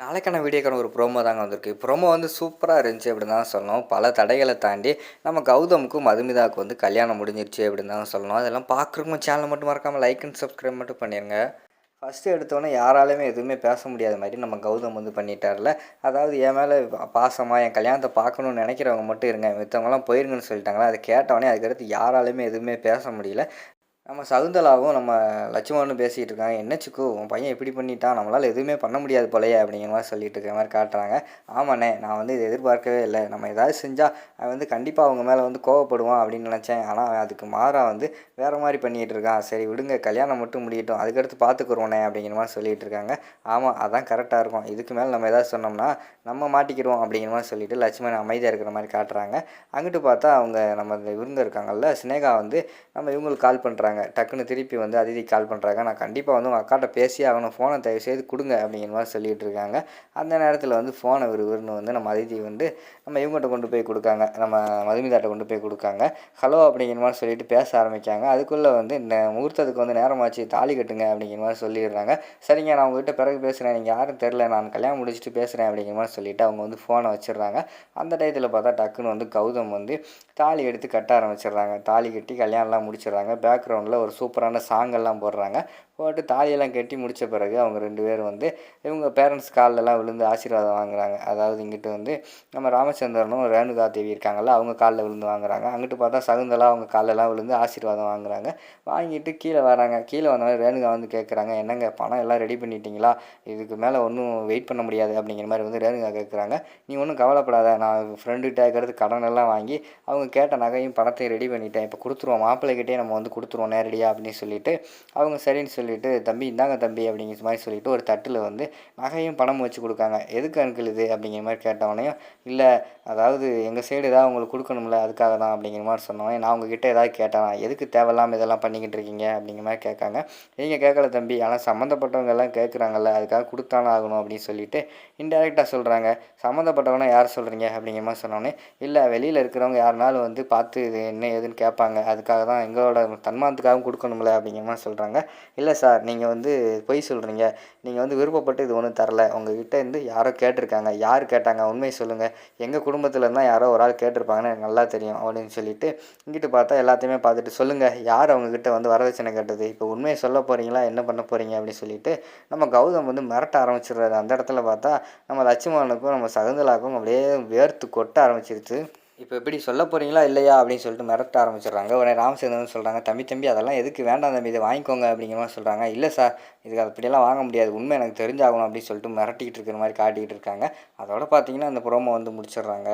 நாளைக்கான வீடியோக்கான ஒரு ப்ரோமோ தாங்க வந்திருக்கு. ப்ரோமோ வந்து சூப்பராக இருந்துச்சு அப்படின்னு தான் சொல்லணும். பல தடைகளை தாண்டி நம்ம கௌதமுக்கும் மதுமிதாவுக்கு வந்து கல்யாணம் முடிஞ்சிருச்சு அப்படின்னு தான் சொல்லணும். அதெல்லாம் பார்க்குறவங்க சேனல் மட்டும் மறக்காமல் லைக் அண்ட் சப்ஸ்கிரைப் மட்டும் பண்ணிடுங்க ஃபஸ்ட்டு எடுத்தோன்னே யாராலுமே எதுவுமே பேச முடியாத மாதிரி நம்ம கௌதம் வந்து பண்ணிட்டார்ல. அதாவது என் மேலே பாசமாக என் கல்யாணத்தை பார்க்கணுன்னு நினைக்கிறவங்க மட்டும் இருங்க. மித்தவங்களாம் போயிருங்கன்னு சொல்லிட்டாங்களா? அதை கேட்டவொடனே அதுக்கடுத்து யாராலுமே எதுவுமே பேச முடியல. நம்ம சகுந்தலாவும் நம்ம லட்சுமணனும் பேசிகிட்டு இருக்காங்க. என்ன சிக்கு உன் பையன் இப்படி பண்ணிட்டான் நம்மளால் எதுவுமே பண்ண முடியாது போலயே அப்படிங்கிற மாதிரி சொல்லிட்டு இருக்கிற மாதிரி காட்டுறாங்க. ஆமாண்ணே நான் வந்து இதை எதிர்பார்க்கவே இல்லை. நம்ம ஏதாவது செஞ்சால் அவன் வந்து கண்டிப்பாக அவங்க மேலே வந்து கோவப்படுவான் அப்படின்னு நினச்சேன். ஆனால் அவன் அதுக்கு மாறாக வந்து வேறு மாதிரி பண்ணிகிட்டு இருக்கான். சரி விடுங்க கல்யாணம் மட்டும் முடியட்டும். அதுக்கடுத்து பார்த்துக்குருவோண்ணே அப்படிங்கிற மாதிரி சொல்லிட்டு இருக்காங்க. ஆமாம் அதான் கரெக்டாக இருக்கும். இதுக்கு மேலே நம்ம ஏதாவது சொன்னோம்னா நம்ம மாட்டிக்கிடுவோம் அப்படிங்கிற மாதிரி சொல்லிட்டு லட்சுமணன் அமைதியாக இருக்கிற மாதிரி காட்டுறாங்க. அங்கிட்டு பார்த்தா அவங்க நம்ம இந்த இவங்க இருக்காங்கல்ல சினேகா வந்து நம்ம இவங்களுக்கு கால் பண்ணுறாங்க டக்குன்னு திருப்பி வந்து அதிதி கால் பண்ணுறாங்க நான் கண்டிப்பாக வந்து உங்கள் அக்காட்ட பேசி ஆகணும். ஃபோனை தயவு செய்து கொடுங்க அப்படிங்கிற மாதிரி சொல்லிகிட்டு இருக்காங்க அந்த நேரத்தில் வந்து ஃபோனை விறுவிறுன்னு வந்து நம்ம அதிதி வந்து நம்ம இவங்ககிட்ட கொண்டு போய் கொடுக்காங்க. நம்ம மதுமிதாட்ட கொண்டு போய் கொடுக்காங்க. ஹலோ அப்படிங்கிற மாதிரி சொல்லிட்டு பேச ஆரம்பிக்காங்க. அதுக்குள்ளே வந்து இந்த முகூர்த்தத்துக்கு வந்து நேரமாச்சு தாலி கட்டுங்க அப்படிங்கிற மாதிரி சொல்லிடுறாங்க. சரிங்க நான் உங்ககிட்ட பிறகு பேசுகிறேன் நீங்கள் யாரும் தெரில நான் கல்யாணம் முடிச்சுட்டு பேசுகிறேன் அப்படிங்கிற மாதிரி சொல்லிவிட்டு அவங்க வந்து ஃபோனை வச்சிடுறாங்க. அந்த டயத்தில் பார்த்தா டக்குன்னு வந்து கௌதம் வந்து தாலி எடுத்து கட்ட ஆரம்பிச்சிடுறாங்க. தாலி கட்டி கல்யாணம்லாம் முடிச்சிடுறாங்க. பேக்ரவுண்டில் ஒரு சூப்பரான சாங்கெல்லாம் போடுறாங்க. போட்டு தாலியெல்லாம் கட்டி முடித்த பிறகு அவங்க ரெண்டு பேரும் வந்து இவங்க பேரண்ட்ஸ் கால்லெல்லாம் விழுந்து ஆசீர்வாதம் வாங்குறாங்க. அதாவது இங்கிட்டு வந்து நம்ம ராமச்சந்திரனும் ரேணுகா தேவி இருக்காங்கல்ல அவங்க காலில் விழுந்து வாங்குறாங்க. அங்கிட்டு பார்த்தா சகுந்தலா அவங்க காலெல்லாம் விழுந்து ஆசீர்வாதம் வாங்குறாங்க. வாங்கிட்டு கீழே வராங்க. கீழே வந்தவங்க ரேணுகா வந்து கேட்குறாங்க என்னங்க பணம் எல்லாம் ரெடி பண்ணிட்டீங்களா? இதுக்கு மேலே ஒன்றும் வெயிட் பண்ண முடியாது. அப்படிங்கிற மாதிரி வந்து ரேணுகா கேட்குறாங்க நீ ஒன்றும் கவலைப்படாத. நான் ஃப்ரெண்டுகிட்ட இருக்கிறது கடன் எல்லாம் வாங்கி அவங்க கேட்ட நகையும் பணத்தையும் ரெடி பண்ணிட்டேன். இப்போ கொடுத்துருவோம். மாப்பிள்ளைகிட்டே நம்ம வந்து கொடுத்துருவோம். நேரடியாக அப்படின்னு சொல்லிட்டு அவங்க சரின்னு சொல்லிட்டு தம்பி இந்தாங்க தம்பி அப்படிங்கிற மாதிரி சொல்லிட்டு ஒரு தட்டில் வந்து நகையும் பணமும் வச்சு கொடுக்காங்க. எதுக்கு அனுக்கள் இது? அப்படிங்கிற மாதிரி கேட்டவனையும் இல்லை அதாவது எங்கள் சைடு ஏதாவது உங்களுக்கு கொடுக்கணும்ல அதுக்காக தான் அப்படிங்கிற மாதிரி சொன்னவன் நான் உங்ககிட்ட ஏதாவது கேட்டேன் எதுக்கு தேவையில்லாமல் இதெல்லாம் பண்ணிக்கிட்டு இருக்கீங்க? அப்படிங்கிற மாதிரி கேட்காங்க. நீங்கள் கேட்கல தம்பி ஆனால் சம்மந்தப்பட்டவங்க எல்லாம் கேட்குறாங்கல்ல அதுக்காக கொடுத்தானே ஆகணும் அப்படின்னு சொல்லிட்டு இன்டெரக்டாக சொல்கிறாங்க சம்மந்தப்பட்டவனா யார் சொல்கிறீங்க அப்படிங்கிற மாதிரி சொன்னோன்னே இல்லை வெளியில் இருக்கிறவங்க யாருனாலும் வந்து பார்த்து இது என்ன ஏதுன்னு கேட்பாங்க அதுக்காக தான் எங்களோட தன்மானத்துக்காகவும் கொடுக்கணும்ல அப்படிங்கிற மாதிரி சொல்கிறாங்க இல்லை சார் நீங்கள் வந்து பொய் சொல்கிறீங்க நீங்கள் வந்து விருப்பப்பட்டு இது ஒன்றும் தரல. உங்ககிட்ட இருந்து யாரோ கேட்டிருக்காங்க. யார் கேட்டாங்க? உண்மையை சொல்லுங்கள் எங்கள் குடும்பத்தில் இருந்தால் யாரோ ஒரு ஆள் கேட்டிருப்பாங்கன்னு எனக்கு நல்லா தெரியும் அப்படின்னு சொல்லிட்டு இங்கிட்டு பார்த்தா எல்லாத்தையுமே பார்த்துட்டு சொல்லுங்கள் யார் அவங்கக்கிட்ட வந்து வரதட்சணை கேட்டது? இப்போ உண்மையை சொல்ல போகிறீங்களா என்ன பண்ண போகிறீங்க அப்படின்னு சொல்லிட்டு நம்ம கௌதம் வந்து மிரட்ட ஆரம்பிச்சிடுறாரு. அந்த இடத்துல பார்த்தா நம்ம லட்சுமணனுக்கும் நம்ம சகுந்தலாக்கும் அப்படியே வேர்த்து கொட்ட ஆரம்பிச்சிருச்சு. இப்போ எப்படி சொல்ல போகிறீங்களா இல்லையா அப்படின்னு சொல்லிட்டு மிரட்ட ஆரம்பிச்சிடுறாங்க. உடனே ராமச்சந்திரன் சொல்கிறாங்க தம்பி தம்பி அதெல்லாம் எதுக்கு வேண்டாம் தம்பி இதை வாங்கிக்கோங்க அப்படிங்கிற மாதிரி சொல்கிறாங்க இல்லை சார் இதுக்கு அப்படியெல்லாம் வாங்க முடியாது. உண்மை எனக்கு தெரிஞ்சாகணும் அப்படின்னு சொல்லிட்டு மிரட்டிக்கிட்டு இருக்கிற மாதிரி காட்டிக்கிட்டு இருக்காங்க. அதோட பார்த்தீங்கன்னா அந்த ப்ரோமோ வந்து முடிச்சிடுறாங்க.